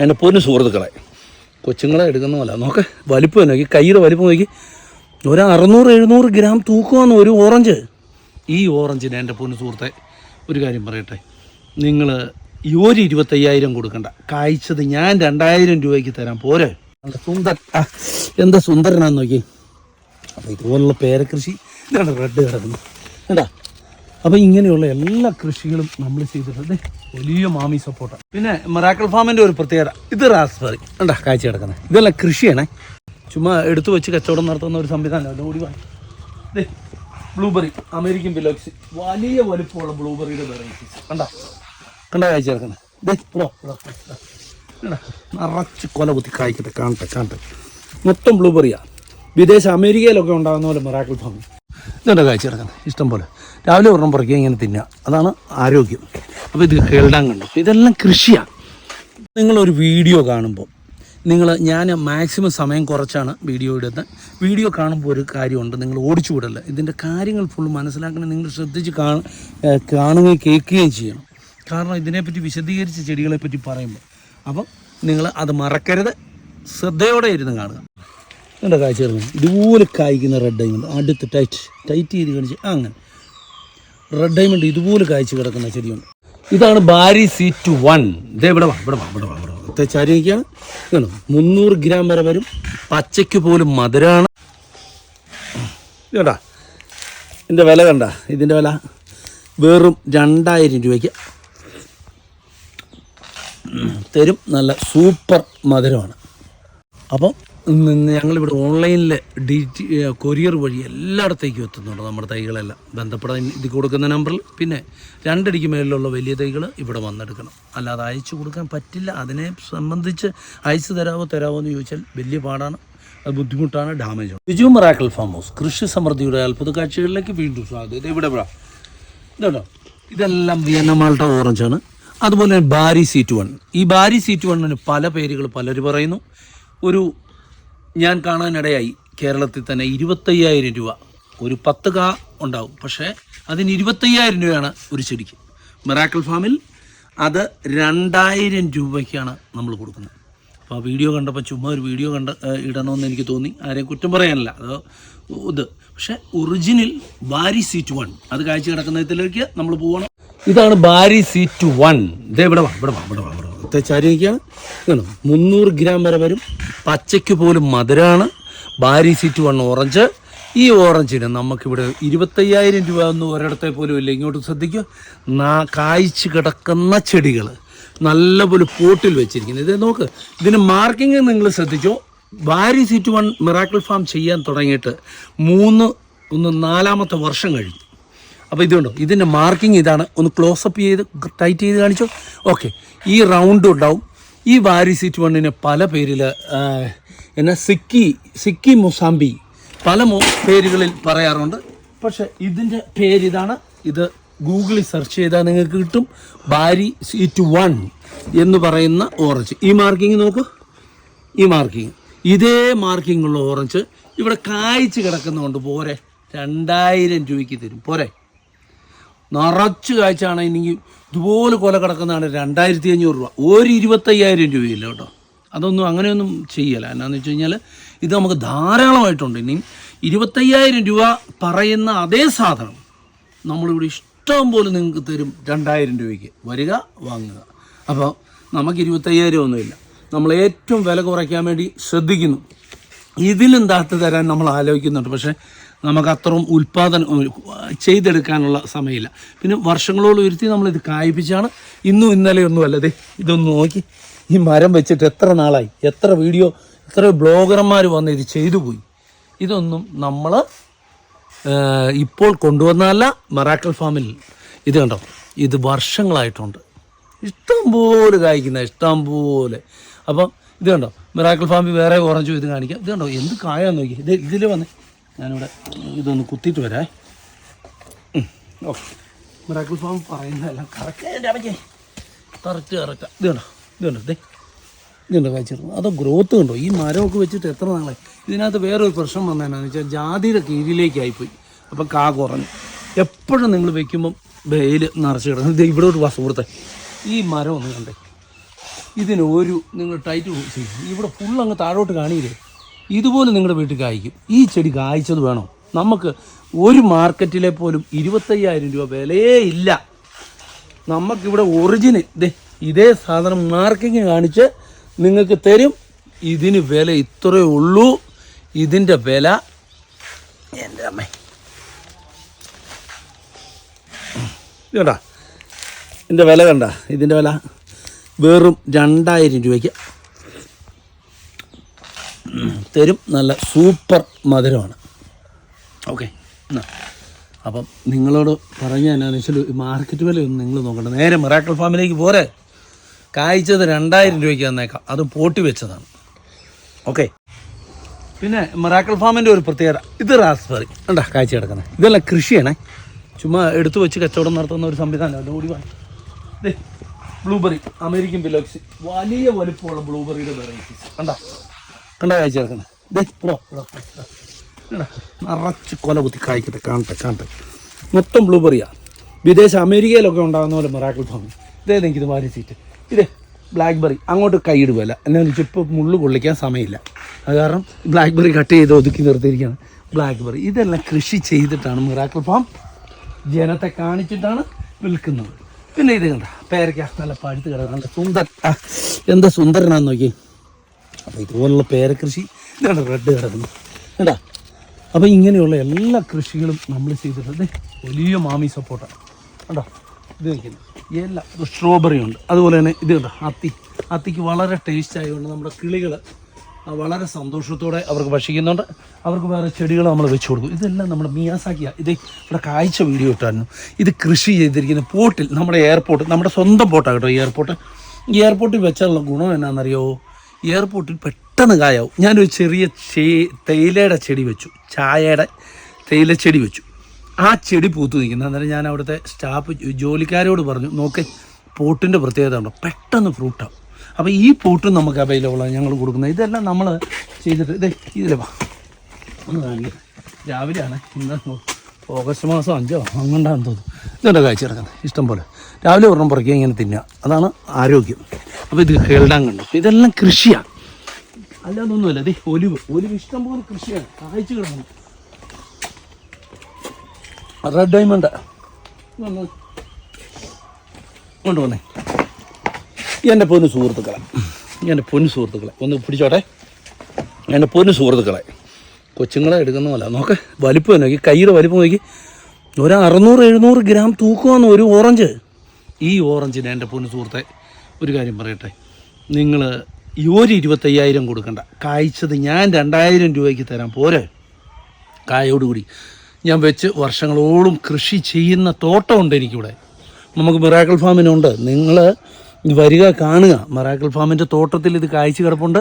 എന്റെ പൊന്നു സുഹൃത്തുക്കളെ കൊച്ചുങ്ങളെ എടുക്കുന്ന പോലെ നോക്ക് വലിപ്പം നോക്കി കയ്യുടെ വലിപ്പം നോക്കി. ഒരു അറുന്നൂറ് എഴുന്നൂറ് ഗ്രാം തൂക്കമാണ് ഒരു ഓറഞ്ച്. ഈ ഓറഞ്ചിന് എന്റെ പൊന്നു സുഹൃത്തെ ഒരു കാര്യം പറയട്ടെ. നിങ്ങൾ ഈ ഒരു ഇരുപത്തയ്യായിരം കൊടുക്കണ്ട. കായ്ച്ചത് ഞാൻ രണ്ടായിരം രൂപയ്ക്ക് തരാം. പോരെ. സുന്ദർ? എന്താ സുന്ദരനാന്ന് നോക്കി. അപ്പോൾ ഇതുപോലുള്ള പേരക്കൃഷി ഇതാണ് റെഡ് കിടക്കുന്നു കണ്ടാ? അപ്പോൾ ഇങ്ങനെയുള്ള എല്ലാ കൃഷികളും നമ്മൾ ചെയ്തിട്ടുണ്ട്. വലിയ മാമി സപ്പോർട്ട. പിന്നെ മറാക്കൽ ഫാമിന്റെ ഒരു പ്രത്യേകത ഇത് റാസ്ബെറി. ഉണ്ടാ കാഴ്ച കിടക്കുന്നത് ഇതെല്ലാം കൃഷിയാണേ. ചുമ്മാ എടുത്തു വെച്ച് കച്ചവടം നടത്തുന്ന ഒരു സംവിധാനം. വാ. ദേ ബ്ലൂബെറി അമേരിക്കൻ ബിലോക്സ്. വലിയ വലുപ്പമുള്ള ബ്ലൂബെറിയുടെ വെറൈറ്റീസ് കണ്ടാ? കണ്ടാ കാഴ്ച കിടക്കുന്നത് നിറച്ച് കൊല കുത്തി കായ്ക്കട്ടെ. കാണട്ടെ കാണട്ടെ. മൊത്തം ബ്ലൂബെറിയാ. വിദേശ അമേരിക്കയിലൊക്കെ ഉണ്ടാകുന്ന പോലെ മറാക്കിൾ ഫാം. ഇതുണ്ട് കാഴ്ച കിടക്കുന്നത് ഇഷ്ടം പോലെ. രാവിലെ ഒരെണ്ണം പറിക്കുക ഇങ്ങനെ തിന്നുക. അതാണ് ആരോഗ്യം. അപ്പോൾ ഇത് കേൾഡാൻ കണ്ടു. ഇതെല്ലാം കൃഷിയാണ് നിങ്ങളൊരു വീഡിയോ കാണുമ്പോൾ നിങ്ങൾ ഞാൻ മാക്സിമം സമയം കുറച്ചാണ് വീഡിയോ ഇടുന്നത്. വീഡിയോ കാണുമ്പോൾ ഒരു കാര്യമുണ്ട് നിങ്ങൾ ഓടിച്ചു വിടല്ല. ഇതിന്റെ കാര്യങ്ങൾ ഫുൾ മനസ്സിലാക്കണം നിങ്ങൾ ശ്രദ്ധിച്ച് കാണ കാണുകയും കേൾക്കുകയും ചെയ്യണം. കാരണം ഇതിനെപ്പറ്റി വിശദീകരിച്ച ചെടികളെപ്പറ്റി പറയുമ്പോൾ. അപ്പം നിങ്ങൾ അത് മറക്കരുത്. ശ്രദ്ധയോടെ ഇരുന്ന് കാണുക. എന്താ കാഴ്ച ഇതുപോലെ കായ്ക്കുന്ന റെഡ് ഡയമണ്ട് അടുത്ത് ടൈറ്റ് ടൈറ്റ് ചെയ്ത് കാണിച്ച് അങ്ങനെ. റെഡ് ഡയമണ്ട് ഇതുപോലെ കാഴ്ച കിടക്കുന്ന ചെടിയുണ്ട്. ഇതാണ് ബാരി സീറ്റ് വൺ ഇതേ ഇവിടെ ഇവിടെ ഇവിടെ ഇവിടെ വാ. മുന്നൂറ് ഗ്രാം വരെ വരും. പച്ചയ്ക്ക് പോലും മധുരമാണ് ഇത് കണ്ടാ ഇതിന്റെ വില കണ്ട? ഇതിന്റെ വില വെറും രണ്ടായിരം രൂപയ്ക്ക്. തരും. നല്ല സൂപ്പർ മധുരമാണ്. അപ്പം ഞങ്ങളിവിടെ ഓൺലൈനിൽ ഡി കൊറിയർ വഴി എല്ലായിടത്തേക്കും എത്തുന്നുണ്ട് നമ്മുടെ തൈകളെല്ലാം. ബന്ധപ്പെടാൻ ഇത് കൊടുക്കുന്ന നമ്പറിൽ. പിന്നെ രണ്ടടിക്ക് മേളിലുള്ള വലിയ തൈകൾ ഇവിടെ വന്നെടുക്കണം. അല്ലാതെ അയച്ചു കൊടുക്കാൻ പറ്റില്ല. അതിനെ സംബന്ധിച്ച് അയച്ചു തരാമോ തരാവോ എന്ന് ചോദിച്ചാൽ വലിയ പാടാണ്. അത് ബുദ്ധിമുട്ടാണ് damage Biju miracle farm house കൃഷി സമൃദ്ധിയുടെ അത്ഭുത കാഴ്ചകളിലേക്ക് വീണ്ടും സ്വാഗതം. ഇവിടെ ഇതുണ്ടോ ഇതെല്ലാം വിയന്നമാളുടെ ഓറഞ്ച് ആണ്. അതുപോലെ തന്നെ ബാരി സീറ്റ് വൺ. ഈ ബാരി സീറ്റ് വണ്ണിന് പല പേരുകൾ പലരും പറയുന്നു. ഒരു ഞാൻ കാണാനിടയായി. കേരളത്തിൽ തന്നെ ഇരുപത്തയ്യായിരം രൂപ. ഒരു പത്ത് കാ ഉണ്ടാവും. പക്ഷേ അതിന് ഇരുപത്തയ്യായിരം രൂപയാണ് ഒരു ചെടിക്ക്. മിറാക്കിൾ ഫാമിൽ അത് രണ്ടായിരം രൂപയ്ക്കാണ് നമ്മൾ കൊടുക്കുന്നത്. അപ്പോൾ ആ വീഡിയോ കണ്ടപ്പോൾ ചുമ്മാ ഒരു വീഡിയോ കണ്ട ഇടണമെന്ന് എനിക്ക് തോന്നി. ആരെയും കുറ്റം പറയാനല്ല. അത് ഇത്. പക്ഷേ ഒറിജിനൽ ബാരി സീറ്റ് വൺ. അത് കാഴ്ച കിടക്കുന്നതിലേക്ക് നമ്മൾ പോകണം. ഇതാണ് ബാരി സീറ്റ് വൺ. ഇതേ ഇവിടെ വാ ഇവിടെ വാ ഇവിടെ വാ ഇവിടെ വാ ചരിയൊക്കെയാണ് ഇതാണ് മുന്നൂറ് ഗ്രാം വരെ വരും. പച്ചയ്ക്ക് പോലും മധുരമാണ് ബാരി സീറ്റ് വൺ ഓറഞ്ച് ഈ ഓറഞ്ചിന് നമുക്കിവിടെ ഇരുപത്തയ്യായിരം രൂപ ഒന്നും ഒരിടത്തെ പോലും ഇല്ല. ഇങ്ങോട്ട് ശ്രദ്ധിക്കുക. നാ കായ്ച്ചു കിടക്കുന്ന ചെടികൾ. നല്ലപോലെ പോട്ടിൽ വെച്ചിരിക്കുന്നത് ഇത് നോക്ക്. ഇതിന് മാർക്കിംഗ് നിങ്ങൾ ശ്രദ്ധിച്ചോ? ബാരി സീറ്റ് വൺ മിറാക്കിൾ ഫാം ചെയ്യാൻ തുടങ്ങിയിട്ട് മൂന്ന് ഒന്ന് നാലാമത്തെ വർഷം കഴിഞ്ഞു. അപ്പോൾ ഇതുണ്ടോ? ഇതിന്റെ മാർക്കിംഗ് ഇതാണ്. ഒന്ന് ക്ലോസപ്പ് ചെയ്ത് ടൈറ്റ് ചെയ്ത് കാണിച്ചോ? ഓക്കെ ഈ റൗണ്ട് ഉണ്ടാവും. ഈ വാരി സീറ്റ് വണ്ണിന് പല പേരിൽ എന്നാ സിക്കി സിക്കി മൊസാമ്പി പല പേരുകളിൽ പറയാറുണ്ട്. പക്ഷെ ഇതിന്റെ പേര് ഇതാണ്. ഇത് ഗൂഗിളിൽ സെർച്ച് ചെയ്താൽ നിങ്ങൾക്ക് കിട്ടും. ബാരി സീറ്റ് വൺ എന്ന് പറയുന്ന ഓറഞ്ച് ഈ മാർക്കിംഗ് നോക്കൂ. ഈ മാർക്കിംഗ് ഇതേ മാർക്കിംഗ് ഉള്ള ഓറഞ്ച് ഇവിടെ കായ്ച്ച് കിടക്കുന്നതുകൊണ്ട് പോരെ. രണ്ടായിരം രൂപയ്ക്ക് തരും. പോരെ. നിറച്ച് കാഴ്ചയാണ് ഇനി ഇതുപോലെ കൊല കിടക്കുന്നതാണ് രണ്ടായിരത്തി അഞ്ഞൂറ് രൂപ. ഒരു ഇരുപത്തയ്യായിരം രൂപയില്ല കേട്ടോ. അതൊന്നും അങ്ങനെയൊന്നും ചെയ്യല എന്നാന്ന് വെച്ച് കഴിഞ്ഞാൽ ഇത് നമുക്ക് ധാരാളമായിട്ടുണ്ട്. ഇനി ഇരുപത്തയ്യായിരം രൂപ പറയുന്ന അതേ സാധനം നമ്മളിവിടെ ഇഷ്ടം പോലെ നിങ്ങൾക്ക് തരും രണ്ടായിരം രൂപയ്ക്ക്. വരിക വാങ്ങുക. അപ്പോൾ നമുക്ക് ഇരുപത്തയ്യായിരം ഒന്നുമില്ല നമ്മൾ ഏറ്റവും വില കുറയ്ക്കാൻ വേണ്ടി ശ്രദ്ധിക്കുന്നു. ഇതിലും താഴ്ത്തി തരാൻ നമ്മൾ ആലോചിക്കുന്നുണ്ട്. പക്ഷേ നമുക്ക് അത്രയും ഉൽപ്പാദനം ചെയ്തെടുക്കാനുള്ള സമയമില്ല. പിന്നെ വർഷങ്ങളോളം ഇരുത്തി നമ്മളിത് കായ്പിച്ചാണ്. ഇന്നും ഇന്നലെയൊന്നും അല്ലതേ ഇതൊന്ന് നോക്കി. ഈ മരം വെച്ചിട്ട് എത്ര നാളായി? എത്ര വീഡിയോ എത്ര ബ്ലോഗർമാർ വന്ന് ഇത് ചെയ്തു പോയി? ഇതൊന്നും നമ്മൾ ഇപ്പോൾ കൊണ്ടുവന്നതല്ല മറാക്കൽ ഫാമിൽ. ഇത് കണ്ടോ? ഇത് വർഷങ്ങളായിട്ടുണ്ട്. ഇഷ്ടം പോലെ കായ്ക്കുന്ന ഇഷ്ടം പോലെ. അപ്പം ഇത് കണ്ടോ? മിറാക്കിൾ ഫാമിൽ വേറെ ഓറഞ്ച് ഇത് കാണിക്കാം. ഇത് കണ്ടോ? എന്ത് കായാന്ന് നോക്കി. ഇത് ഇതിൽ വന്ന് ഞാനിവിടെ ഇതൊന്ന് കുത്തിയിട്ട് വരാം. ഓക്കെ. മിറാക്കിൾ ഫാം പറയുന്നതെല്ലാം കറക്റ്റ് കറക്റ്റ് കറക്റ്റ്. ഇത് കണ്ടോ? ഇത് ഇതുണ്ടോ അതോ ഗ്രോത്ത് കണ്ടോ? ഈ മരമൊക്കെ വെച്ചിട്ട് എത്ര നാളെ ഇതിനകത്ത് വേറൊരു പ്രശ്നം വന്നതെന്നാന്ന് വെച്ചാൽ ജാതിയുടെ കീഴിലേക്കായിപ്പോയി. അപ്പോൾ കാ കുറഞ്ഞു. എപ്പോഴും നിങ്ങൾ വെക്കുമ്പം വെയിൽ നിറച്ച് കിടക്കും. ഇത് ഇവിടെ ഒരു വസുഹൃത്തെ ഈ മരം ഒന്ന് കണ്ടേ. ഇതിനൊരു നിങ്ങൾ ടൈറ്റ് ഇവിടെ ഫുൾ അങ്ങ് താഴോട്ട് കാണിയില്ലേ? ഇതുപോലെ നിങ്ങളുടെ വീട്ടിൽ കായ്ക്കും. ഈ ചെടി കായ്ച്ചത് വേണോ? നമുക്ക് ഒരു മാർക്കറ്റിലെ പോലും ഇരുപത്തയ്യായിരം രൂപ വിലയേ ഇല്ല. നമുക്കിവിടെ ഒറിജിനൽ ഇതേ ഇതേ സാധനം മാർക്കിങ് കാണിച്ച് നിങ്ങൾക്ക് തരും. ഇതിന് വില ഇത്രയേ ഉള്ളൂ. ഇതിന്റെ വില എന്റെ അമ്മ. കണ്ട? ഇതിന്റെ വില കണ്ട? ഇതിന്റെ വില വെറും രണ്ടായിരം രൂപയ്ക്ക്. തരും. നല്ല സൂപ്പർ മധുരമാണ്. ഓക്കെ. അപ്പം നിങ്ങളോട് പറഞ്ഞ എന്നാന്ന് വെച്ചാൽ മാർക്കറ്റ് വിലയൊന്നും നിങ്ങൾ നോക്കണ്ട നേരെ മിറാക്കിൾ ഫാമിലേക്ക് പോരെ. കായ്ച്ചത് രണ്ടായിരം രൂപയ്ക്ക് തന്നേക്കാം. അത് പോട്ടി വെച്ചതാണ്. ഓക്കെ. പിന്നെ മിറാക്കിൾ ഫാമിന്റെ ഒരു പ്രത്യേകത. ഇത് റാസ്ബെറി ഉണ്ടാ കാഴ്ച കിടക്കുന്നത് ഇതെല്ലാം കൃഷിയാണേ. ചുമ്മാ എടുത്തു വെച്ച് കച്ചവടം നടത്തുന്ന ഒരു സംവിധാനം. ദേ ബ്ലൂബെറി അമേരിക്കൻ ബിലോക്സി വലിയ വലുപ്പമുള്ള ബ്ലൂബെറിയുടെ വെറൈറ്റീസ് കണ്ടാ? കണ്ടാ കാഴ്ച കിടക്കുന്നത്. നിറച്ച് കൊല കുത്തി കായ്ക്കട്ടെ കാണട്ടെ കാണട്ടെ. മൊത്തം ബ്ലൂബെറിയാ വിദേശ അമേരിക്കയിലൊക്കെ ഉണ്ടാകുന്ന പോലെ മിറാക്കിൾ ഫാം ഇതേ എനിക്കിത് സീറ്റ് ഇതേ ബ്ലാക്ക് ബെറി അങ്ങോട്ട് കൈയിടുകയല്ല എന്നാന്ന് വെച്ചാൽ ഇപ്പോൾ മുള്ളു കൊള്ളിക്കാൻ സമയമില്ല. അത് കാരണം ബ്ലാക്ക്ബെറി കട്ട് ചെയ്ത് ഒതുക്കി നിർത്തിയിരിക്കുകയാണ്. ബ്ലാക്ക്ബെറി ഇതെല്ലാം കൃഷി ചെയ്തിട്ടാണ് മിറാക്കിൾ ഫാം ജനത്തെ കാണിച്ചിട്ടാണ് വിൽക്കുന്നത്. പിന്നെ ഇത് കണ്ട പേരയ്ക്ക നല്ല പഴുത്ത് കിടക്കുന്നുണ്ട്. സുന്ദർ എന്താ സുന്ദരനാന്ന് നോക്കി അപ്പോൾ ഇതുപോലുള്ള പേരക്കൃഷി ഇതാണ് റെഡ് കിടക്കുന്നത് കേട്ടാ അപ്പോൾ ഇങ്ങനെയുള്ള എല്ലാ കൃഷികളും നമ്മൾ ചെയ്തിട്ടുണ്ട്. വലിയ മാമി സപ്പോർട്ടാണ് കണ്ടോ? ഇത് വയ്ക്കുന്നത് എല്ലാ സ്ട്രോബെറി ഉണ്ട്. അതുപോലെ തന്നെ ഇത് കണ്ടോ അത്തി. അത്തിക്ക് വളരെ ടേസ്റ്റ് ആയതുകൊണ്ട് നമ്മുടെ കിളികൾ വളരെ സന്തോഷത്തോടെ അവർക്ക് ഭക്ഷിക്കുന്നുണ്ട്. അവർക്ക് വേറെ ചെടികൾ നമ്മൾ വെച്ച് കൊടുക്കും. ഇതെല്ലാം നമ്മുടെ മിയാസാക്കിയ. ഇത് ഇവിടെ കാഴ്ച വീഡിയോ ഇട്ടായിരുന്നു. ഇത് കൃഷി ചെയ്തിരിക്കുന്ന പോട്ടിൽ നമ്മുടെ എയർപോർട്ട് നമ്മുടെ സ്വന്തം പോട്ടാണ് കേട്ടോ എയർപോർട്ട് എയർപോർട്ടിൽ വെച്ചാലുള്ള ഗുണം എന്നാണെന്നറിയോ എയർപോർട്ടിൽ പെട്ടെന്ന് കായാവും. ഞാനൊരു ചെറിയ ചേ തേയിലയുടെ ചെടി വെച്ചു. ചായയുടെ തേയില ചെടി വെച്ചു. ആ ചെടി പൂത്തു നിൽക്കുന്നത് അന്നേരം ഞാൻ അവിടുത്തെ സ്റ്റാഫ് ജോലിക്കാരോട് പറഞ്ഞു നോക്ക് പോട്ടിന്റെ പ്രത്യേകത ഉണ്ടോ? പെട്ടെന്ന് ഫ്രൂട്ടാവും. അപ്പോൾ ഈ പോട്ടും നമുക്ക് അവൈലബിളാണ് ഞങ്ങൾ കൊടുക്കുന്നത്. ഇതെല്ലാം നമ്മൾ ചെയ്തിട്ട് ഇതേ ഇതിലെ വാ. രാവിലെയാണ് ഇന്ന് ഓഗസ്റ്റ് മാസം അഞ്ചോ? അങ്ങണ്ടാന്ന് തോന്നുന്നു. ഇതുണ്ട് കാഴ്ച കിടക്കുന്നത്? ഇഷ്ടം പോലെ. രാവിലെ ഒരെണ്ണം പുറക്കുക ഇങ്ങനെ തിന്നുക. അതാണ് ആരോഗ്യം. അപ്പോൾ ഇത് ഹെൽഡാൻ കണ്ടു ഇതെല്ലാം കൃഷിയാണ് അല്ലാതൊന്നുമല്ല അതെ ഒലിവ്. ഒലിവ് ഇഷ്ടംപോലെ കൃഷിയാണ്. കാഴ്ച കിടക്കുന്നു. റെഡ് ഡയമണ്ട് കൊണ്ടുവന്നേ. എന്റെ പൊന്നു സുഹൃത്തുക്കളെ. എന്റെ പൊന്നു സുഹൃത്തുക്കളെ. ഒന്ന് പിടിച്ചോട്ടെ. എന്റെ പൊന്നു സുഹൃത്തുക്കളെ. കൊച്ചുങ്ങളെ എടുക്കുന്ന പോലെ നോക്ക് വലിപ്പം നോക്കി കയ്യുടെ വലിപ്പം നോക്കി. ഒരു അറുന്നൂറ് എഴുന്നൂറ് ഗ്രാം തൂക്കുവാന്ന് ഒരു ഓറഞ്ച്. ഈ ഓറഞ്ചിന് എന്റെ പൊന്നു സുഹൃത്തെ ഒരു കാര്യം പറയട്ടെ. നിങ്ങൾ ഒരു ഇരുപത്തയ്യായിരം കൊടുക്കണ്ട. കായ്ച്ചത് ഞാൻ രണ്ടായിരം രൂപയ്ക്ക് തരാം. പോരെ. കായോടുകൂടി ഞാൻ വെച്ച് വർഷങ്ങളോളം കൃഷി ചെയ്യുന്ന തോട്ടമുണ്ട് എനിക്കിവിടെ. നമുക്ക് മിറാക്കിൾ ഫാമിനുണ്ട്. നിങ്ങൾ വരിക കാണുക. മറാക്കൽ ഫാമിന്റെ തോട്ടത്തിൽ ഇത് കാഴ്ച കിടപ്പുണ്ട്.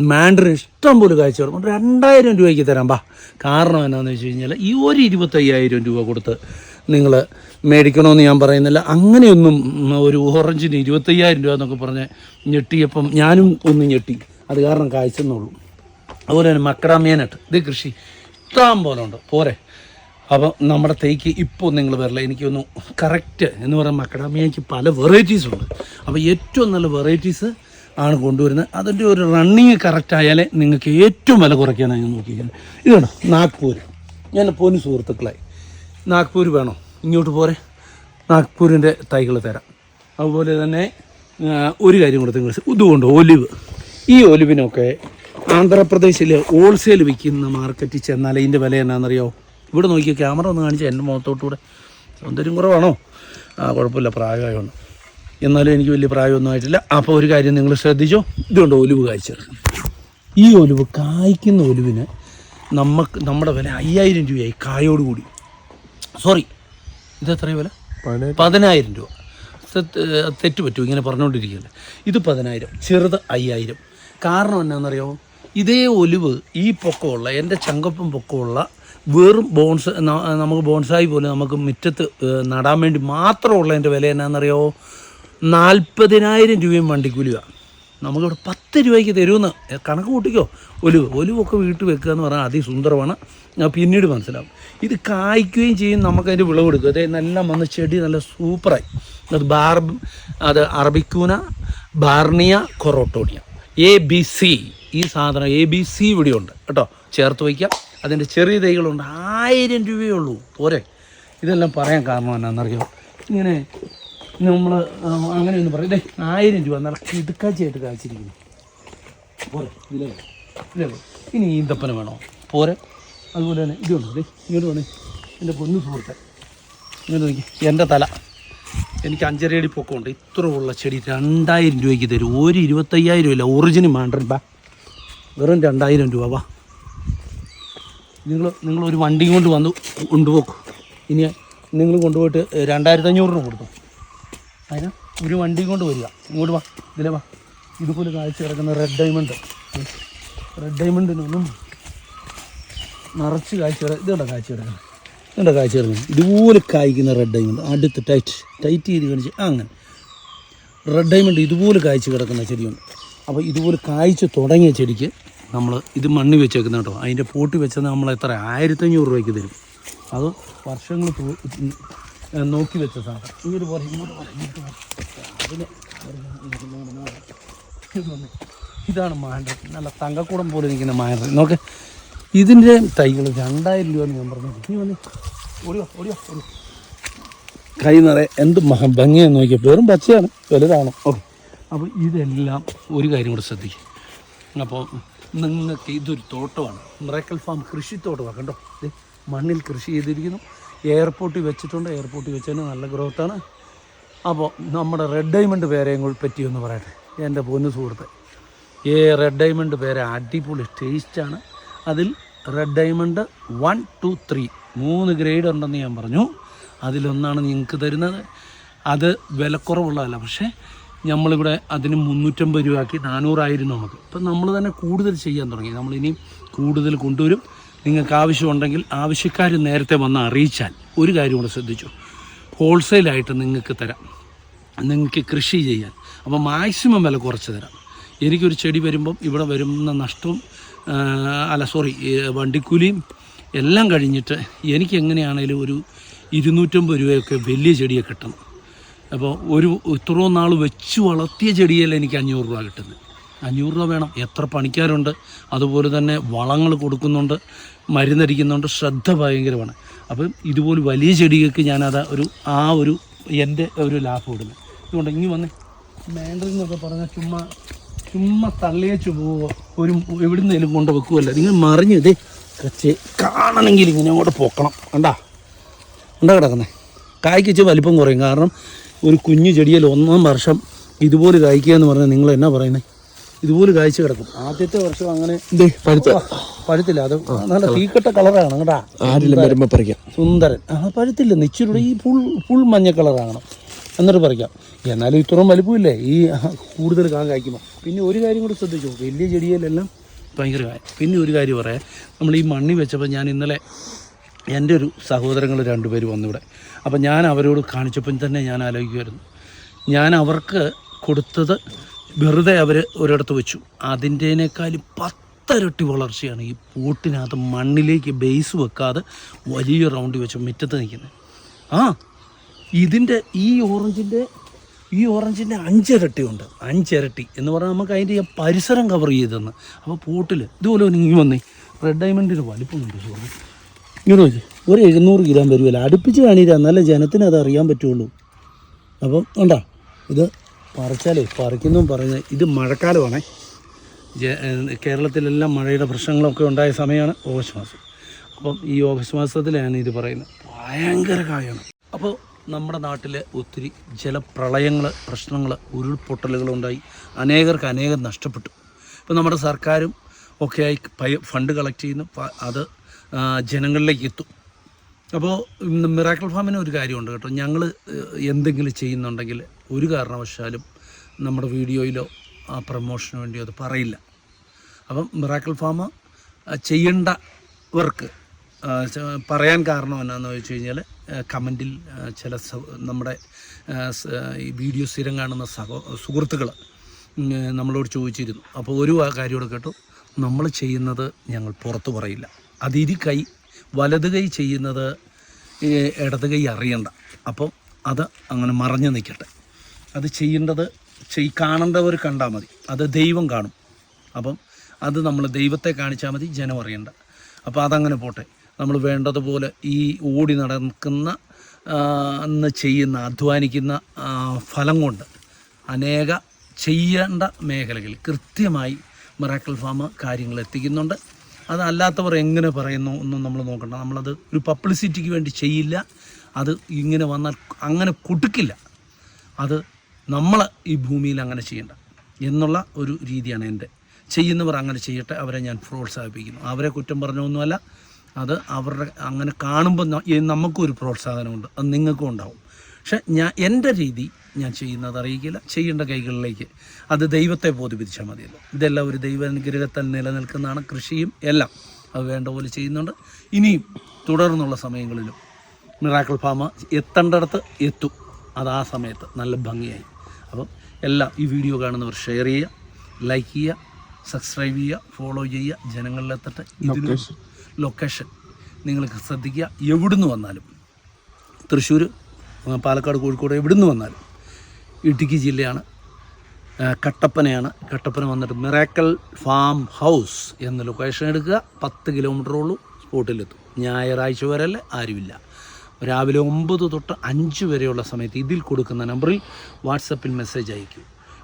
മാൻഡറിന് ഇഷ്ടം പോലെ കാഴ്ച കിടപ്പുണ്ട്. രണ്ടായിരം രൂപയ്ക്ക് തരാം. ബാ കാരണം എന്നാന്ന് വെച്ച് കഴിഞ്ഞാൽ ഈ ഒരു ഇരുപത്തയ്യായിരം രൂപ കൊടുത്ത് നിങ്ങൾ മേടിക്കണമെന്ന് ഞാൻ പറയുന്നില്ല. അങ്ങനെയൊന്നും ഒരു ഓറഞ്ചിന് ഇരുപത്തയ്യായിരം രൂപ എന്നൊക്കെ പറഞ്ഞ് ഞെട്ടിയപ്പം ഞാനും ഒന്ന് ഞെട്ടി. അത് കാരണം കാഴ്ച എന്നുള്ളൂ അതുപോലെ തന്നെ മക്രാമേനട്ട് ഇത് കൃഷി ഇഷ്ടം പോലെ ഉണ്ട്. പോരെ. അപ്പം നമ്മുടെ തേക്ക് ഇപ്പോൾ നിങ്ങൾ വരില്ല. എനിക്കൊന്ന് കറക്റ്റ് എന്ന് പറയുമ്പോൾ മക്കടാമിയയ്ക്ക് പല വെറൈറ്റീസ് ഉണ്ട്. അപ്പോൾ ഏറ്റവും നല്ല വെറൈറ്റീസ് ആണ് കൊണ്ടുവരുന്നത്. അതിന്റെ ഒരു റണ്ണിങ് കറക്റ്റ് ആയാലേ നിങ്ങൾക്ക് ഏറ്റവും വില കുറയ്ക്കാനാണ് ഞാൻ നോക്കിയിരിക്കുന്നത്. ഇത് വേണം നാഗ്പൂർ ഞാൻ പോലും സുഹൃത്തുക്കളായി. നാഗ്പൂർ വേണോ? ഇങ്ങോട്ട് പോരെ. നാഗ്പൂരിന്റെ തൈകൾ തരാം. അതുപോലെ തന്നെ ഒരു കാര്യം കൂടെ നിങ്ങൾ ഇതുകൊണ്ട് ഒലിവ്. ഈ ഒലിവിനൊക്കെ ആന്ധ്രാപ്രദേശിലെ ഹോൾസെയിൽ വിൽക്കുന്ന മാർക്കറ്റിൽ ചെന്നാൽ അതിന്റെ വില എന്നാണെന്നറിയോ ഇവിടെ നോക്കിയ ക്യാമറ ഒന്ന് കാണിച്ചാൽ എന്റെ മുഖത്തോട്ടൂടെ. സൗന്ദര്യം കുറവാണോ? ആ കുഴപ്പമില്ല. പ്രായമായതുകൊണ്ട് എന്നാലും എനിക്ക് വലിയ പ്രായമൊന്നും ആയിട്ടില്ല. അപ്പോൾ ഒരു കാര്യം നിങ്ങൾ ശ്രദ്ധിച്ചോ? ഇതുകൊണ്ട് ഒലിവ് കായ്ച്ചത് ഈ ഒലിവ് കായ്ക്കുന്ന ഒലിവിന് നമുക്ക് നമ്മുടെ വില അയ്യായിരം രൂപയായി കായോടുകൂടി സോറി ഇത് എത്രയും വില? പതിനായിരം. രൂപ. തെറ്റ് പറ്റും. ഇങ്ങനെ പറഞ്ഞുകൊണ്ടിരിക്കുകയല്ലേ ഇത് പതിനായിരം ചെറുത് അയ്യായിരം. കാരണം എന്നാണെന്നറിയോ ഇതേ ഒലിവ് ഈ പൊക്കമുള്ള എന്റെ ചങ്കപ്പം പൊക്കമുള്ള വെറും ബോൺസ് നമുക്ക് ബോൺസായി പോലെ നമുക്ക് മുറ്റത്ത് നടാൻ വേണ്ടി മാത്രമുള്ള എന്റെ വില എന്നാണെന്നറിയോ നാൽപ്പതിനായിരം രൂപയും വണ്ടിക്കൂലിയാണ് നമുക്കിവിടെ പത്ത് രൂപയ്ക്ക് തരുമെന്ന് കണക്ക് കൂട്ടിക്കോ. ഒലിവ് ഒലിവൊക്കെ വീട്ടിൽ വെക്കുക എന്ന് പറഞ്ഞാൽ അതിസുന്ദരമാണ്. ഞാൻ പിന്നീട് മനസ്സിലാവും. ഇത് കായ്ക്കുകയും ചെയ്യും നമുക്കതിന്റെ വിളവെടുക്കുക അതായത് നല്ല വന്ന് ചെടി നല്ല സൂപ്പറായി. അത് ബാർബ് അത് അറബിക്കൂന ബാർണിയ കൊറോട്ടോണിയ. എ ബി സി ഈ സാധനം എ ബി സി ഇവിടെ ഉണ്ട് കേട്ടോ ചേർത്ത് വയ്ക്കാം. അതിന്റെ ചെറിയ തൈകളുണ്ട്. ആയിരം രൂപയേ ഉള്ളൂ. പോരെ. ഇതെല്ലാം പറയാൻ കാരണം എന്നാണെന്നറിയോ ഇങ്ങനെ നമ്മൾ അങ്ങനെയൊന്നും പറയും. ഇതേ ആയിരം രൂപ നല്ല കിടുക്കാച്ചയായിട്ട് കാഴ്ചയിരിക്കുന്നു പോരെ ഇതിലേ ഇതിലേ ഇനി ഈന്തപ്പന വേണോ? പോരെ. അതുപോലെ തന്നെ ഇതുണ്ട് ദേ ഇങ്ങോട്ട് വേണേ. എന്റെ പൊന്നു സുഹൃത്തെ. ഇങ്ങോട്ട് നോക്കി. എന്റെ തല. എനിക്ക് അഞ്ചരയടി പൊക്കമുണ്ട്. ഇത്ര ഉള്ള ചെടി രണ്ടായിരം രൂപയ്ക്ക് തരും. ഒരു ഇരുപത്തയ്യായിരം ഇല്ല. ഒറിജിനൽ മാണ്ടൻ വെറും രണ്ടായിരം രൂപ വാ. നിങ്ങൾ നിങ്ങൾ ഒരു വണ്ടി കൊണ്ട് വന്ന് കൊണ്ടുപോക്കും. ഇനി നിങ്ങൾ കൊണ്ടുപോയിട്ട് രണ്ടായിരത്തി അഞ്ഞൂറിന് കൊടുത്തു. അതിന് ഒരു വണ്ടി കൊണ്ട് വരിക. ഇങ്ങോട്ട് വാ ഇതിലെ വാ. ഇതുപോലെ കാഴ്ച കിടക്കുന്ന റെഡ് ഡയമണ്ട് റെഡ് ഡയമണ്ടിനൊന്നും നിറച്ച് കാഴ്ച കിട- ഇതുകൊണ്ടാണ് കാഴ്ച കിടക്കുന്നത്? ഇതുകൊണ്ടാണ് കാഴ്ച കിടക്കുന്നത്? ഇതുപോലെ കായ്ക്കുന്ന റെഡ് ഡയമണ്ട് അടുത്ത് ടൈറ്റ് ടൈറ്റ് ചെയ്ത് കാണിച്ച് അങ്ങനെ. റെഡ് ഡയമണ്ട് ഇതുപോലെ കായ്ച്ച് കിടക്കുന്ന ചെടിയുണ്ട്. അപ്പോൾ ഇതുപോലെ കായ്ച്ച് തുടങ്ങിയ ചെടിക്ക് നമ്മൾ ഇത് മണ്ണ് വെച്ചേക്കുന്ന കേട്ടോ. അതിന്റെ പോട്ട് വെച്ചത് നമ്മൾ എത്ര ആയിരത്തഞ്ഞൂറ് രൂപയ്ക്ക് തരും. അത് വർഷങ്ങൾ നോക്കി വെച്ച സാധനം. ഇങ്ങോട്ട് പോലെ ഇങ്ങോട്ട് പോലെ. ഇതാണ് മാൻഡ്ര നല്ല തങ്കക്കൂടം പോലെ ഇരിക്കുന്ന മാൻഡ്ര നോക്ക് ഇതിന്റെ തൈകൾ രണ്ടായിരം രൂപ ഞാൻ പറഞ്ഞു. നീ വന്ന്. ഓടിയോ ഓടിയോ ഓടിയോ. കൈ നിറയെ എന്ത് മഹ ഭംഗിയെന്ന് നോക്കിയാൽ വെറും പച്ചയാണ് വലുതാണ്. ഓക്കെ. അപ്പോൾ ഇതെല്ലാം ഒരു കാര്യം കൂടെ ശ്രദ്ധിക്കും. അപ്പോൾ നിങ്ങൾക്ക് ഇതൊരു തോട്ടമാണ്. മിറക്കൽ ഫാം കൃഷിത്തോട്ടമാണ് കണ്ടോ? മണ്ണിൽ കൃഷി ചെയ്തിരിക്കുന്നു. എയർപോർട്ടിൽ വെച്ചിട്ടുണ്ട്. എയർപോർട്ടിൽ വെച്ചതിന് നല്ല ഗ്രോത്താണ് അപ്പോൾ നമ്മുടെ റെഡ് ഡയമണ്ട് പേരെയും കൂടി പറ്റിയെന്ന് പറയട്ടെ. എന്റെ പൊന്നു സുഹൃത്ത് ഈ റെഡ് ഡയമണ്ട് പേര് അടിപൊളി ടേസ്റ്റാണ് അതിൽ red diamond one two three മൂന്ന് ഗ്രേഡ് ഉണ്ടെന്ന് ഞാൻ പറഞ്ഞു. അതിലൊന്നാണ് നിങ്ങൾക്ക് തരുന്നത്. അത് വിലക്കുറവുള്ളതല്ല പക്ഷേ നമ്മളിവിടെ അതിന് മുന്നൂറ്റമ്പത് രൂപയാക്കി നാനൂറായിരുന്നു നമുക്ക്. ഇപ്പം നമ്മൾ തന്നെ കൂടുതൽ ചെയ്യാൻ തുടങ്ങി. നമ്മളിനി കൂടുതൽ കൊണ്ടുവരും. നിങ്ങൾക്ക് ആവശ്യമുണ്ടെങ്കിൽ ആവശ്യക്കാർ നേരത്തെ വന്ന് അറിയിച്ചാൽ ഒരു കാര്യം കൂടെ ശ്രദ്ധിച്ചു. ഹോൾസെയിലായിട്ട് നിങ്ങൾക്ക് തരാം. നിങ്ങൾക്ക് കൃഷി ചെയ്യാൻ. അപ്പോൾ മാക്സിമം വില കുറച്ച് തരാം. എനിക്കൊരു ചെടി വരുമ്പം ഇവിടെ വരുന്ന നഷ്ടവും അല്ല സോറി വണ്ടിക്കൂലിയും എല്ലാം കഴിഞ്ഞിട്ട് എനിക്ക് എങ്ങനെയാണേലും ഒരു ഇരുന്നൂറ്റമ്പത് രൂപയൊക്കെ വലിയ ചെടിയെ കിട്ടണം. അപ്പോൾ ഒരു ഇത്രയും നാൾ വെച്ച് വളർത്തിയ ചെടിയല്ല എനിക്ക് അഞ്ഞൂറ് രൂപ കിട്ടുന്നത്. അഞ്ഞൂറ് രൂപ വേണം. എത്ര പണിക്കാരുണ്ട്? അതുപോലെ തന്നെ വളങ്ങൾ കൊടുക്കുന്നുണ്ട് മരുന്നടിക്കുന്നുണ്ട്. ശ്രദ്ധ ഭയങ്കരമാണ്. അപ്പം ഇതുപോലെ വലിയ ചെടികൾക്ക് ഞാനത് ഒരു ആ ഒരു എന്റെ ഒരു ലാഭം ഇടുന്നത്. അതുകൊണ്ട് ഇങ്ങനെ വന്നേ. മാൻഡറിൻ എന്നൊക്കെ പറഞ്ഞാൽ ചുമ്മാ ചുമ്മാ തള്ളിയേച്ചു പോവോ ഒരു എവിടുന്നേലും കൊണ്ട് വെക്കുമല്ല നിങ്ങൾ മറിഞ്ഞത് കച്ചേ കാണണമെങ്കിൽ ഇങ്ങനെ അങ്ങോട്ട് പൊക്കണം. കണ്ടാ? ഉണ്ടാ കിടക്കുന്നത് കായ്ക്ക് വെച്ച് വലിപ്പം കുറയും. കാരണം ഒരു കുഞ്ഞു ചെടിയിൽ ഒന്നാം വർഷം ഇതുപോലെ കായ്ക്കുക എന്ന് പറഞ്ഞാൽ നിങ്ങൾ എന്നാ പറയുന്നത് ഇതുപോലെ കാഴ്ച കിടക്കും. ആദ്യത്തെ വർഷം അങ്ങനെ പഴുത്ത. പഴുത്തില്ല. അത് നല്ല തീക്കട്ട കളറാണ് കേട്ടാ. ആരെല്ലാം പറിക്കാം. സുന്ദരൻ. ആ പഴുത്തില്ല. നിശ്ചിരുടെ ഈ ഫുൾ ഫുൾ മഞ്ഞ കളറാകണം എന്നിട്ട് പറിക്കാം. എന്നാലും ഇത്രയും വലിപ്പമില്ലേ? ഈ കൂടുതൽ കാ കായ്ക്കുമ്പോൾ പിന്നെ ഒരു കാര്യം കൂടി ശ്രദ്ധിച്ചു. വലിയ ചെടിയിലെല്ലാം ഭയങ്കര കാര്യം പിന്നെ ഒരു കാര്യം പറയാം. നമ്മൾ ഈ മണ്ണി വെച്ചപ്പോൾ ഞാൻ ഇന്നലെ എന്റെ ഒരു സഹോദരങ്ങൾ രണ്ടുപേര് വന്നിവിടെ. അപ്പോൾ ഞാൻ അവരോട് കാണിച്ചപ്പോൾ തന്നെ ഞാൻ ആലോചിക്കുമായിരുന്നു ഞാൻ അവർക്ക് കൊടുത്തത് വെറുതെ അവർ ഒരിടത്ത് വെച്ചു. അതിന്റെനേക്കാളും പത്തരട്ടി വളർച്ചയാണ് ഈ പൂട്ടിനകത്ത് മണ്ണിലേക്ക് ബേസ് വെക്കാതെ വലിയ റൗണ്ട് വെച്ചു മുറ്റത്ത് നിൽക്കുന്നത് ആ ഇതിന്റെ ഈ ഓറഞ്ചിന്റെ ഈ ഓറഞ്ചിന്റെ അഞ്ചിരട്ടി ഉണ്ട് അഞ്ചിരട്ടി എന്ന് പറഞ്ഞാൽ നമുക്ക് അതിന്റെ പരിസരം കവർ ചെയ്തെന്ന് അപ്പോൾ പൂട്ടിൽ ഇതുപോലെ നീ വന്നേ. റെഡ് ഡയമണ്ടിന്റെ വലിപ്പമുണ്ട് സുഹൃത്ത് ഇങ്ങനെ നോക്കി ഒരു എഴുന്നൂറ് ഗ്രാം വരുമല്ലോ അടുപ്പിച്ച് കാണിയില്ല. എന്നാലേ ജനത്തിന് അത് അറിയാൻ പറ്റുള്ളൂ. അപ്പം ഉണ്ടോ ഇത് പറിച്ചാലേ പറിക്കുന്നതും പറഞ്ഞ് ഇത് മഴക്കാലമാണ്. കേരളത്തിലെല്ലാം മഴയുടെ പ്രശ്നങ്ങളൊക്കെ ഉണ്ടായ സമയമാണ് ഓഗസ്റ്റ് മാസം. അപ്പം ഈ ഓഗസ്റ്റ് മാസത്തിലാണ് ഇത് പറയുന്നത്. ഭയങ്കര കാര്യമാണ് അപ്പോൾ നമ്മുടെ നാട്ടിൽ ഒത്തിരി ജലപ്രളയങ്ങൾ പ്രശ്നങ്ങൾ ഉരുൾപൊട്ടലുകളുണ്ടായി അനേകർക്ക് അനേകം നഷ്ടപ്പെട്ടു. ഇപ്പോൾ നമ്മുടെ സർക്കാരും ഒക്കെയായി പൈ- ഫണ്ട് കളക്ട് ചെയ്യുന്നു. അത് ജനങ്ങളിലേക്ക് എത്തും. അപ്പോൾ മിറാക്കിൾ ഫാമിന് ഒരു കാര്യമുണ്ട് കേട്ടോ. ഞങ്ങൾ എന്തെങ്കിലും ചെയ്യുന്നുണ്ടെങ്കിൽ ഒരു കാരണവശാലും നമ്മുടെ വീഡിയോയിലോ ആ പ്രമോഷന് വേണ്ടിയോ അത് പറയില്ല. അപ്പം മിറാക്കിൾ ഫാം ചെയ്യേണ്ട വർക്ക് പറയാൻ കാരണം എന്നാന്ന് ചോദിച്ചു കഴിഞ്ഞാൽ കമന്റിൽ ചില നമ്മുടെ ഈ വീഡിയോ സ്ഥിരം കാണുന്ന സഹോ സുഹൃത്തുക്കൾ നമ്മളോട് ചോദിച്ചിരുന്നു. അപ്പോൾ ഒരു കാര്യമോട് കൂടെ കേട്ടു നമ്മൾ ചെയ്യുന്നത് ഞങ്ങൾ പുറത്തു പറയില്ല. അതിരി കൈ വലത് കൈ ചെയ്യുന്നത് ഇടത് കൈ അറിയണ്ട. അപ്പോൾ അത് അങ്ങനെ മറഞ്ഞു നിൽക്കട്ടെ. അത് ചെയ്യേണ്ടത് ചെയ് കാണേണ്ടവർ കണ്ടാൽ മതി. അത് ദൈവം കാണും. അപ്പം അത് നമ്മൾ ദൈവത്തെ കാണിച്ചാൽ മതി ജനം അറിയണ്ട. അപ്പോൾ അതങ്ങനെ പോട്ടെ. നമ്മൾ വേണ്ടതുപോലെ ഈ ഓടി നടക്കുന്ന ചെയ്യുന്ന അധ്വാനിക്കുന്ന ഫലം കൊണ്ട് അനേക ചെയ്യേണ്ട മേഖലകളിൽ കൃത്യമായി മിറാക്കിൾ ഫാം കാര്യങ്ങൾ എത്തിക്കുന്നുണ്ട്. അതല്ലാത്തവർ എങ്ങനെ പറയുന്നു എന്നും നമ്മൾ നോക്കണ്ട. നമ്മളത് ഒരു പബ്ലിസിറ്റിക്ക് വേണ്ടി ചെയ്യില്ല. അത് ഇങ്ങനെ വന്നാൽ അങ്ങനെ കൊടുക്കില്ല. അത് നമ്മൾ ഈ ഭൂമിയിൽ അങ്ങനെ ചെയ്യേണ്ട എന്നുള്ള ഒരു രീതിയാണ് എന്റെ. ചെയ്യുന്നവർ അങ്ങനെ ചെയ്യട്ടെ അവരെ ഞാൻ പ്രോത്സാഹിപ്പിക്കുന്നു. അവരെ കുറ്റം പറഞ്ഞൊന്നുമല്ല അത് അവരുടെ അങ്ങനെ കാണുമ്പോൾ നമുക്കൊരു പ്രോത്സാഹനമുണ്ട് അത് നിങ്ങൾക്കും ഉണ്ടാവും. പക്ഷെ ഞാൻ എന്റെ രീതി ഞാൻ ചെയ്യുന്നത് അറിയിക്കില്ല ചെയ്യേണ്ട കൈകളിലേക്ക്. അത് ദൈവത്തെ ബോധിപ്പിച്ചാൽ മതിയല്ലോ. ഇതെല്ലാം ഒരു ദൈവാനുഗ്രഹത്താൽ നിലനിൽക്കുന്നതാണ് കൃഷിയും എല്ലാം. അത് വേണ്ട പോലെ ചെയ്യുന്നുണ്ട്. ഇനിയും തുടർന്നുള്ള സമയങ്ങളിലും മിറാക്കിൾ ഫാമ എത്തേണ്ടടത്ത് എത്തും. അത് ആ സമയത്ത് നല്ല ഭംഗിയായി. അപ്പം എല്ലാം ഈ വീഡിയോ കാണുന്നവർ ഷെയർ ചെയ്യുക ലൈക്ക് ചെയ്യുക സബ്സ്ക്രൈബ് ചെയ്യുക ഫോളോ ചെയ്യുക ജനങ്ങളിലെത്തട്ടെ ഇതിന് ലൊക്കേഷൻ നിങ്ങൾ ശ്രദ്ധിക്കുക എവിടുന്ന് വന്നാലും. തൃശ്ശൂർ പാലക്കാട് കോഴിക്കോട് എവിടുന്ന് വന്നാലും. ഇടുക്കി ജില്ലയാണ് കട്ടപ്പനയാണ്. കട്ടപ്പന വന്നിട്ട് മിറാക്കൽ ഫാം ഹൗസ് എന്ന ലൊക്കേഷൻ എടുക്കുക. പത്ത് കിലോമീറ്റർ ഉള്ളൂ സ്പോട്ടിലെത്തും ഞായറാഴ്ച വരെ അല്ലേ ആരുമില്ല. രാവിലെ ഒമ്പത് തൊട്ട് അഞ്ച് വരെയുള്ള സമയത്ത് ഇതിൽ കൊടുക്കുന്ന നമ്പറിൽ വാട്സപ്പിൽ മെസ്സേജ് അയക്കും.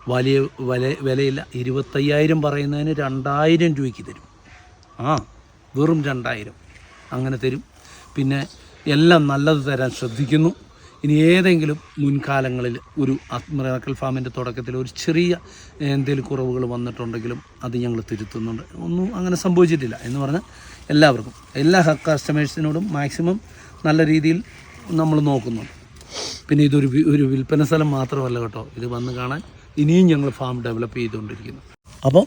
വലിയ വില വിലയില്ല. ഇരുപത്തയ്യായിരം പറയുന്നതിന് രണ്ടായിരം രൂപയ്ക്ക് തരും. ആ വെറും രണ്ടായിരം. അങ്ങനെ തരും. പിന്നെ എല്ലാം നല്ലത് തരാൻ ശ്രദ്ധിക്കുന്നു. ഇനി ഏതെങ്കിലും മുൻകാലങ്ങളിൽ ഒരു മിറാക്കൽ ഫാമിന്റെ തുടക്കത്തിൽ ഒരു ചെറിയ എന്തെങ്കിലും കുറവുകൾ വന്നിട്ടുണ്ടെങ്കിലും അത് ഞങ്ങൾ തിരുത്തുന്നുണ്ട്. ഒന്നും അങ്ങനെ സംഭവിച്ചിട്ടില്ല എന്ന് പറഞ്ഞാൽ എല്ലാവർക്കും എല്ലാ കസ്റ്റമേഴ്സിനോടും മാക്സിമം നല്ല രീതിയിൽ നമ്മൾ നോക്കുന്നുണ്ട് പിന്നെ ഇതൊരു ഒരു വിൽപ്പന സ്ഥലം മാത്രമല്ല കേട്ടോ. ഇത് വന്ന് കാണാൻ ഇനിയും ഞങ്ങൾ ഫാം ഡെവലപ്പ് ചെയ്തുകൊണ്ടിരിക്കുന്നു. അപ്പോൾ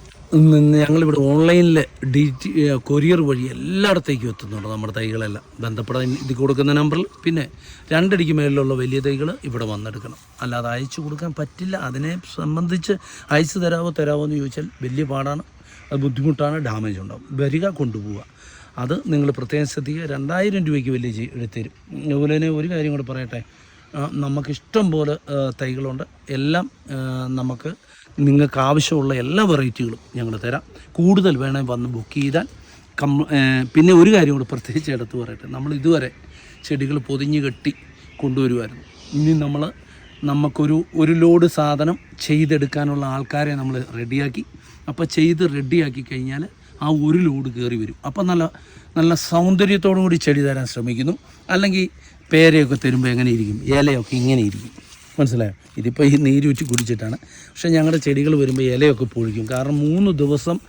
ഞങ്ങളിവിടെ ഓൺലൈനിൽ ഡിജി കൊറിയർ വഴി എല്ലായിടത്തേക്കും എത്തുന്നുണ്ട് നമ്മുടെ തൈകളെല്ലാം. ബന്ധപ്പെടാൻ ഇത് കൊടുക്കുന്ന നമ്പറിൽ പിന്നെ രണ്ടടിക്ക് മേളിലുള്ള വലിയ തൈകൾ ഇവിടെ വന്നെടുക്കണം. അല്ലാതെ അയച്ചു കൊടുക്കാൻ പറ്റില്ല. അതിനെ സംബന്ധിച്ച് അയച്ചു തരാമോ തരാവോ എന്ന് ചോദിച്ചാൽ വലിയ പാടാണ്. അത് ബുദ്ധിമുട്ടാണ് ഡാമേജ് ഉണ്ടാവും. വരിക കൊണ്ടുപോവുക. അത് നിങ്ങൾ പ്രത്യേകം ശ്രദ്ധിക്കുക. രണ്ടായിരം രൂപയ്ക്ക് വലിയ എടുത്തരും അതുപോലെ തന്നെ ഒരു കാര്യം കൂടെ പറയട്ടെ. നമുക്കിഷ്ടം പോലെ തൈകളുണ്ട്. എല്ലാം നമുക്ക് നിങ്ങൾക്ക് ആവശ്യമുള്ള എല്ലാ വെറൈറ്റികളും ഞങ്ങൾ തരാം. കൂടുതൽ വേണമെങ്കിൽ വന്ന് ബുക്ക് ചെയ്താൽ കം പിന്നെ ഒരു കാര്യം കൂടെ പ്രത്യേകിച്ച് എടുത്ത് പറയട്ടെ. നമ്മൾ ഇതുവരെ ചെടികൾ പൊതിഞ്ഞ് കെട്ടി കൊണ്ടുവരുമായിരുന്നു ഇനി നമ്മൾ നമുക്കൊരു ഒരു ലോഡ് സാധനം ചെയ്തെടുക്കാനുള്ള ആൾക്കാരെ നമ്മൾ റെഡിയാക്കി അപ്പോൾ ചെയ്ത് റെഡിയാക്കി കഴിഞ്ഞാൽ ആ ഒരു ലോഡ് കയറി വരും. അപ്പം നല്ല നല്ല സൗന്ദര്യത്തോടു കൂടി ചെടി തരാൻ ശ്രമിക്കുന്നു. അല്ലെങ്കിൽ പേരയൊക്കെ തരുമ്പോൾ എങ്ങനെ ഇരിക്കും? ഇലയൊക്കെ ഇങ്ങനെ ഇരിക്കും. മനസ്സിലായോ? ഇതിപ്പോൾ ഈ നീര് നീരൂറ്റി കുടിച്ചിട്ടാണ്. പക്ഷേ ഞങ്ങളുടെ ചെടികൾ വരുമ്പോൾ ഇലയൊക്കെ പൊഴിക്കും. കാരണം മൂന്ന് ദിവസം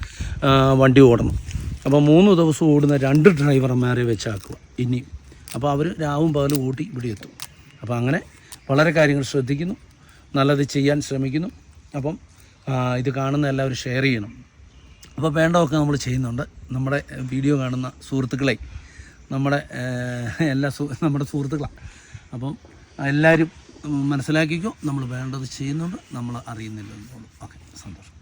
വണ്ടി ഓടണം. അപ്പോൾ മൂന്ന് ദിവസം ഓടുന്ന രണ്ട് ഡ്രൈവർമാരെ വെച്ചാക്കുക. ഇനിയും അപ്പോൾ അവർ രാവും പകലും ഓട്ടി ഇവിടെ എത്തും. അപ്പോൾ അങ്ങനെ വളരെ കാര്യങ്ങൾ ശ്രദ്ധിക്കുന്നു. നല്ലത് ചെയ്യാൻ ശ്രമിക്കുന്നു. അപ്പം ഇത് കാണുന്ന എല്ലാവരും ഷെയർ ചെയ്യണം. അപ്പോൾ വേണ്ടതൊക്കെ നമ്മൾ ചെയ്യുന്നുണ്ട്. നമ്മുടെ വീഡിയോ കാണുന്ന സുഹൃത്തുക്കളെ നമ്മുടെ എല്ലാ നമ്മുടെ സുഹൃത്തുക്കളാണ് അപ്പം എല്ലാവരും മനസ്സിലാക്കിക്കോ നമ്മൾ വേണ്ടത് ചെയ്യുന്നുണ്ട് നമ്മൾ അറിയുന്നില്ലെന്ന് ഓക്കെ സന്തോഷം.